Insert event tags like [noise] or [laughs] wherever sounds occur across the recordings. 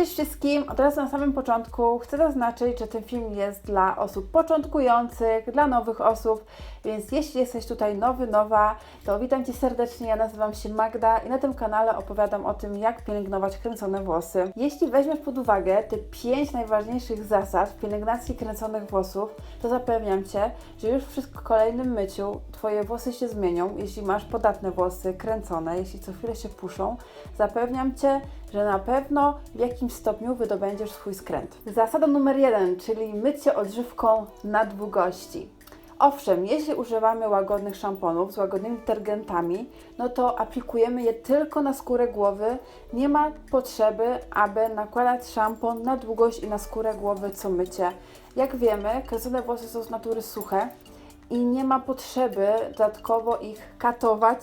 Cześć wszystkim! Od razu na samym początku chcę zaznaczyć, że ten film jest dla osób początkujących, dla nowych osób, więc jeśli jesteś tutaj nowy, nowa, to witam Cię serdecznie. Ja nazywam się Magda i na tym kanale opowiadam o tym, jak pielęgnować kręcone włosy. Jeśli weźmiesz pod uwagę te pięć najważniejszych zasad pielęgnacji kręconych włosów, to zapewniam Cię, że już przy kolejnym myciu Twoje włosy się zmienią. Jeśli masz podatne włosy, kręcone, jeśli co chwilę się puszą, zapewniam Cię, że na pewno w jakimś stopniu wydobędziesz swój skręt. Zasada numer jeden, czyli mycie odżywką na długości. Owszem, jeśli używamy łagodnych szamponów z łagodnymi detergentami, no to aplikujemy je tylko na skórę głowy. Nie ma potrzeby, aby nakładać szampon na długość i na skórę głowy co mycie. Jak wiemy, kręcone włosy są z natury suche i nie ma potrzeby dodatkowo ich katować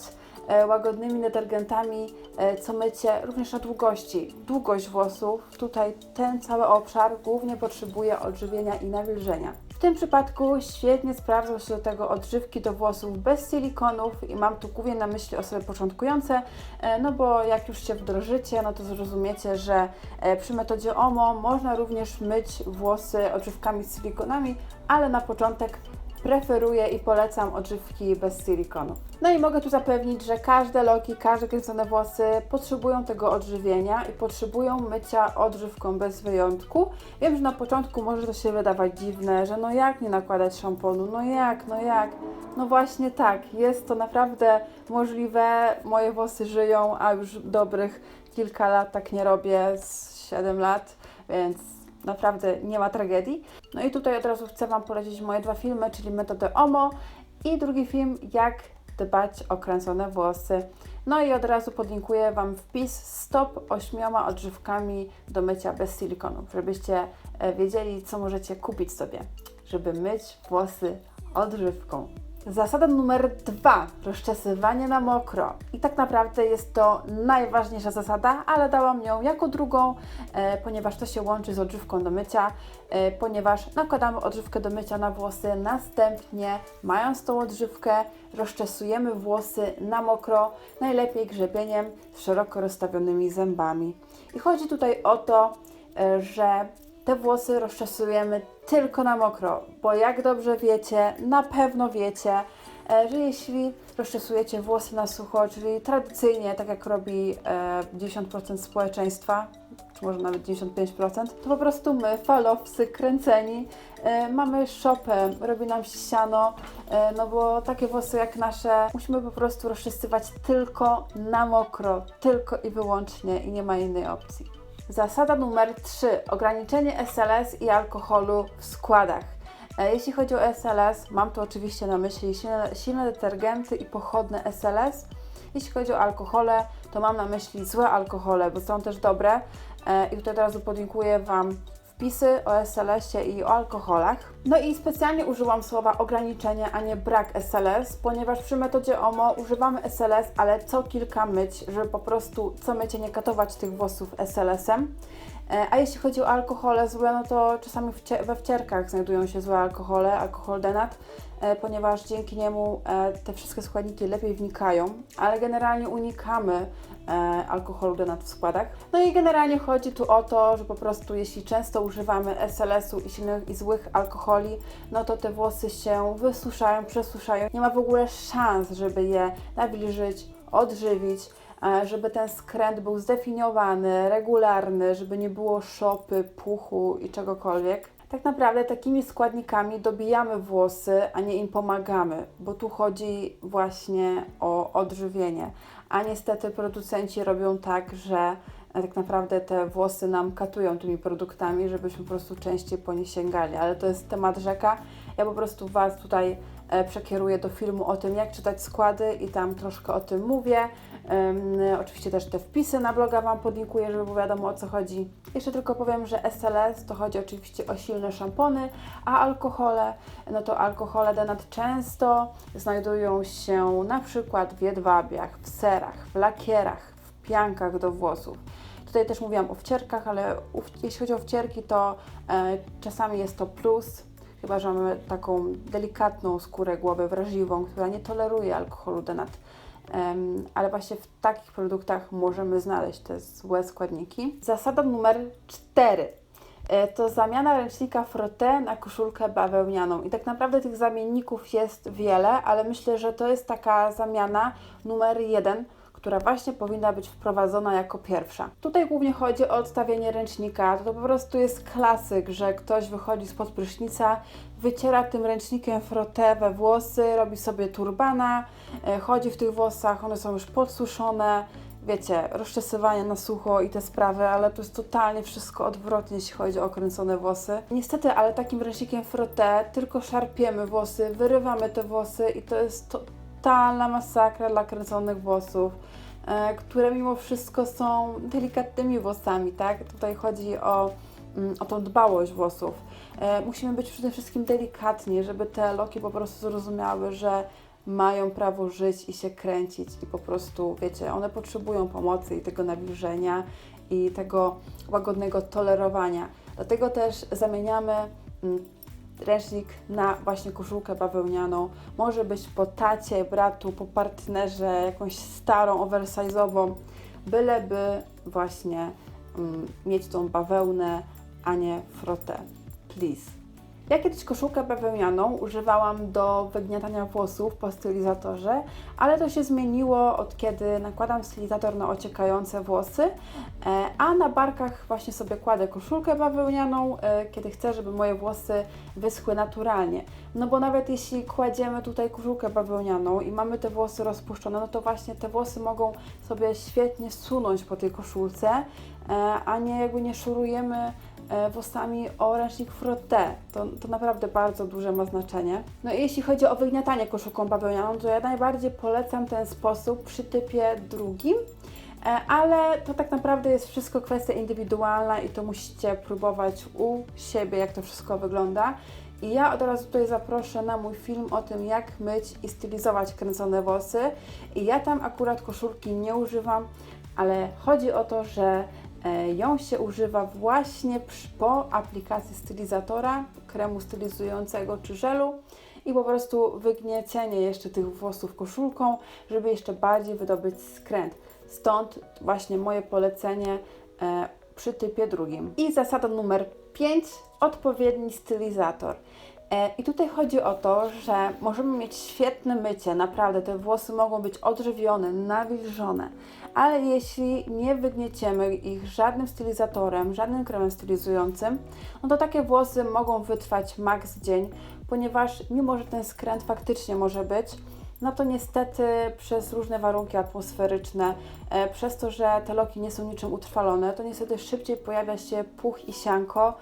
łagodnymi detergentami, e, co mycie również na długości. Długość włosów, tutaj ten cały obszar głównie potrzebuje odżywienia i nawilżenia. W tym przypadku świetnie sprawdzą się do tego odżywki do włosów bez silikonów i mam tu głównie na myśli osoby początkujące, e, no bo jak już się wdrożycie, no to zrozumiecie, że e, przy metodzie OMO można również myć włosy odżywkami z silikonami, ale na początek preferuję i polecam odżywki bez silikonu. No i mogę tu zapewnić, że każde loki, każde kręcone włosy potrzebują tego odżywienia i potrzebują mycia odżywką bez wyjątku. Wiem, że na początku może to się wydawać dziwne, że no jak nie nakładać szamponu, no jak, no jak. No właśnie tak, jest to naprawdę możliwe. Moje włosy żyją, a już dobrych kilka lat tak nie robię, z 7 lat, więc naprawdę nie ma tragedii. No i tutaj od razu chcę Wam polecić moje dwa filmy, czyli metodę OMO i drugi film, jak dbać o kręcone włosy. No i od razu podlinkuję Wam wpis z top 8 odżywkami do mycia bez silikonu, żebyście e, wiedzieli, co możecie kupić sobie, żeby myć włosy odżywką. Zasada numer dwa, rozczesywanie na mokro. I tak naprawdę jest to najważniejsza zasada, ale dałam ją jako drugą, e, ponieważ to się łączy z odżywką do mycia, e, ponieważ nakładamy odżywkę do mycia na włosy, następnie mając tą odżywkę, rozczesujemy włosy na mokro, najlepiej grzebieniem z szeroko rozstawionymi zębami. I chodzi tutaj o to, e, że te włosy rozczesujemy tylko na mokro, bo jak dobrze wiecie, na pewno wiecie, e, że jeśli rozczesujecie włosy na sucho, czyli tradycyjnie, tak jak robi e, 90% społeczeństwa, czy może nawet 95%, to po prostu my, falowcy, kręceni, e, mamy szopę, robi nam się siano, e, no bo takie włosy jak nasze musimy po prostu rozczesywać tylko na mokro, tylko i wyłącznie i nie ma innej opcji. Zasada numer 3. Ograniczenie SLS i alkoholu w składach. E, Jeśli chodzi o SLS, mam tu oczywiście na myśli silne, silne detergenty i pochodne SLS. Jeśli chodzi o alkohole, to mam na myśli złe alkohole, bo są też dobre. E, I tutaj od razu podlinkuję Wam wpisy o SLS-ie i o alkoholach. No i specjalnie użyłam słowa ograniczenie, a nie brak SLS, ponieważ przy metodzie OMO używamy SLS, ale co kilka myć, żeby po prostu co mycie nie katować tych włosów SLS-em. E, A jeśli chodzi o alkohole złe, no to czasami we wcierkach znajdują się złe alkohole, alkohol denat, e, ponieważ dzięki niemu e, te wszystkie składniki lepiej wnikają, ale generalnie unikamy alkoholu denat w składach. No i generalnie chodzi tu o to, że po prostu jeśli często używamy SLS-u i silnych i złych alkoholi, no to te włosy się wysuszają, przesuszają. Nie ma w ogóle szans, żeby je nawilżyć, odżywić, żeby ten skręt był zdefiniowany, regularny, żeby nie było szopy, puchu i czegokolwiek. Tak naprawdę takimi składnikami dobijamy włosy, a nie im pomagamy, bo tu chodzi właśnie o odżywienie. A niestety producenci robią tak, że e, tak naprawdę te włosy nam katują tymi produktami, żebyśmy po prostu częściej po nie sięgali. Ale to jest temat rzeka. Ja po prostu Was tutaj e, przekieruję do filmu o tym, jak czytać składy i tam troszkę o tym mówię. Oczywiście też te wpisy na bloga Wam podlinkuję, żeby było wiadomo o co chodzi. Jeszcze tylko powiem, że SLS to chodzi oczywiście o silne szampony, a alkohole, no to alkohole denat często znajdują się na przykład w jedwabiach, w serach, w lakierach, w piankach do włosów. Tutaj też mówiłam o wcierkach, ale jeśli chodzi o wcierki, to e, czasami jest to plus, chyba że mamy taką delikatną skórę głowy, wrażliwą, która nie toleruje alkoholu denat. em, ale właśnie w takich produktach możemy znaleźć te złe składniki. Zasada numer 4 e, to zamiana ręcznika frotté na koszulkę bawełnianą. I tak naprawdę tych zamienników jest wiele, ale myślę, że to jest taka zamiana numer jeden, która właśnie powinna być wprowadzona jako pierwsza. Tutaj głównie chodzi o odstawienie ręcznika. To po prostu jest klasyk, że ktoś wychodzi spod prysznica, wyciera tym ręcznikiem frotté we włosy, robi sobie turbana, e, chodzi w tych włosach, one są już podsuszone, wiecie, rozczesywanie na sucho i te sprawy, ale to jest totalnie wszystko odwrotnie, jeśli chodzi o kręcone włosy. Niestety, ale takim ręcznikiem frotté tylko szarpiemy włosy, wyrywamy te włosy i to jest totalna masakra dla kręconych włosów, e, które mimo wszystko są delikatnymi włosami, tak? Tutaj chodzi o, mm, o tą dbałość włosów. E, musimy być przede wszystkim delikatni, żeby te loki po prostu zrozumiały, że mają prawo żyć i się kręcić i po prostu, wiecie, one potrzebują pomocy i tego nawilżenia i tego łagodnego tolerowania. Dlatego też zamieniamy mm, ręcznik na właśnie koszulkę bawełnianą. Może być po tacie, bratu, po partnerze, jakąś starą, oversize'ową, byleby właśnie mm, mieć tą bawełnę, a nie frotę. Please. Ja kiedyś koszulkę bawełnianą używałam do wygniatania włosów po stylizatorze, ale to się zmieniło od kiedy nakładam stylizator na ociekające włosy, e, a na barkach właśnie sobie kładę koszulkę bawełnianą, e, kiedy chcę, żeby moje włosy wyschły naturalnie. No bo nawet jeśli kładziemy tutaj koszulkę bawełnianą i mamy te włosy rozpuszczone, no to właśnie te włosy mogą sobie świetnie sunąć po tej koszulce, e, a nie jakby nie szurujemy włosami o ręcznik frotté. To, to naprawdę bardzo duże ma znaczenie. No i jeśli chodzi o wygniatanie koszulką bawełnianą, to ja najbardziej polecam ten sposób przy typie drugim, e, ale to tak naprawdę jest wszystko kwestia indywidualna i to musicie próbować u siebie, jak to wszystko wygląda. I ja od razu tutaj zaproszę na mój film o tym, jak myć i stylizować kręcone włosy. I ja tam akurat koszulki nie używam, ale chodzi o to, że E, ją się używa właśnie po aplikacji stylizatora, kremu stylizującego czy żelu i po prostu wygniecenie jeszcze tych włosów koszulką, żeby jeszcze bardziej wydobyć skręt. Stąd właśnie moje polecenie e, przy typie drugim. I zasada numer 5, odpowiedni stylizator. E, I tutaj chodzi o to, że możemy mieć świetne mycie, naprawdę te włosy mogą być odżywione, nawilżone, ale jeśli nie wygnieciemy ich żadnym stylizatorem, żadnym kremem stylizującym, no to takie włosy mogą wytrwać maks dzień, ponieważ mimo, że ten skręt faktycznie może być, no to niestety przez różne warunki atmosferyczne, e, przez to, że te loki nie są niczym utrwalone, to niestety szybciej pojawia się puch i sianko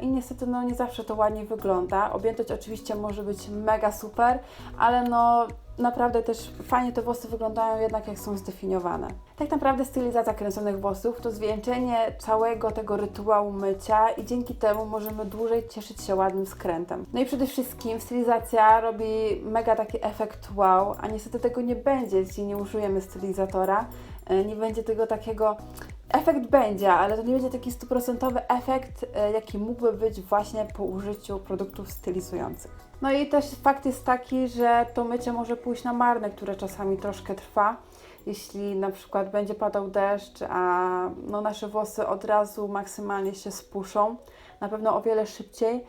i niestety no nie zawsze to ładnie wygląda. Objętość oczywiście może być mega super, ale no naprawdę też fajnie te włosy wyglądają jednak jak są zdefiniowane. Tak naprawdę stylizacja kręconych włosów to zwieńczenie całego tego rytuału mycia i dzięki temu możemy dłużej cieszyć się ładnym skrętem. No i przede wszystkim stylizacja robi mega taki efekt wow, a niestety tego nie będzie, jeśli nie użyjemy stylizatora. E, nie będzie tego takiego efekt będzie, ale to nie będzie taki stuprocentowy efekt, e, jaki mógłby być właśnie po użyciu produktów stylizujących. No i też fakt jest taki, że to mycie może pójść na marne, które czasami troszkę trwa. Jeśli na przykład będzie padał deszcz, a no nasze włosy od razu maksymalnie się spuszą, na pewno o wiele szybciej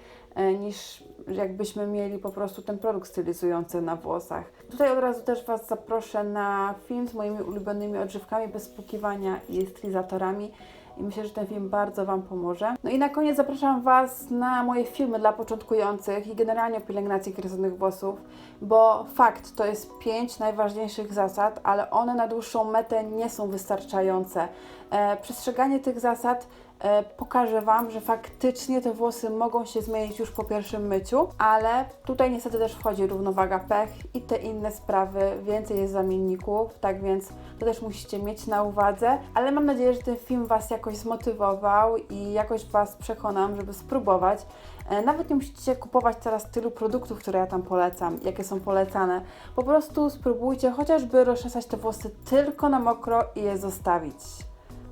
niż jakbyśmy mieli po prostu ten produkt stylizujący na włosach. Tutaj od razu też Was zaproszę na film z moimi ulubionymi odżywkami bez spłukiwania i stylizatorami i myślę, że ten film bardzo Wam pomoże. No i na koniec zapraszam Was na moje filmy dla początkujących i generalnie o pielęgnacji kręconych włosów, bo fakt to jest pięć najważniejszych zasad, ale one na dłuższą metę nie są wystarczające. E, przestrzeganie tych zasad e, pokaże Wam, że faktycznie te włosy mogą się zmienić już po pierwszym myciu, ale tutaj niestety też wchodzi równowaga pech i te inne sprawy, więcej jest zamienników, tak więc to też musicie mieć na uwadze, ale mam nadzieję, że ten film Was jakoś zmotywował i jakoś Was przekonam, żeby spróbować. E, nawet nie musicie kupować teraz tylu produktów, które ja tam polecam, jakie są polecane. Po prostu spróbujcie chociażby rozczesać te włosy tylko na mokro i je zostawić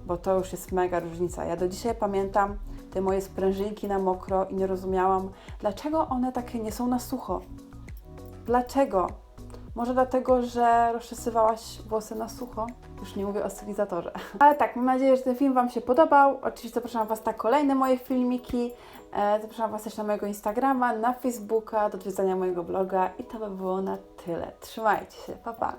bo to już jest mega różnica. Ja do dzisiaj pamiętam te moje sprężynki na mokro i nie rozumiałam, dlaczego one takie nie są na sucho. Dlaczego? Może dlatego, że rozczesywałaś włosy na sucho? Już nie mówię o stylizatorze. [laughs] Ale tak, mam nadzieję, że ten film Wam się podobał. Oczywiście zapraszam Was na kolejne moje filmiki. E, zapraszam Was też na mojego Instagrama, na Facebooka, do odwiedzania mojego bloga i to by było na tyle. Trzymajcie się, pa pa!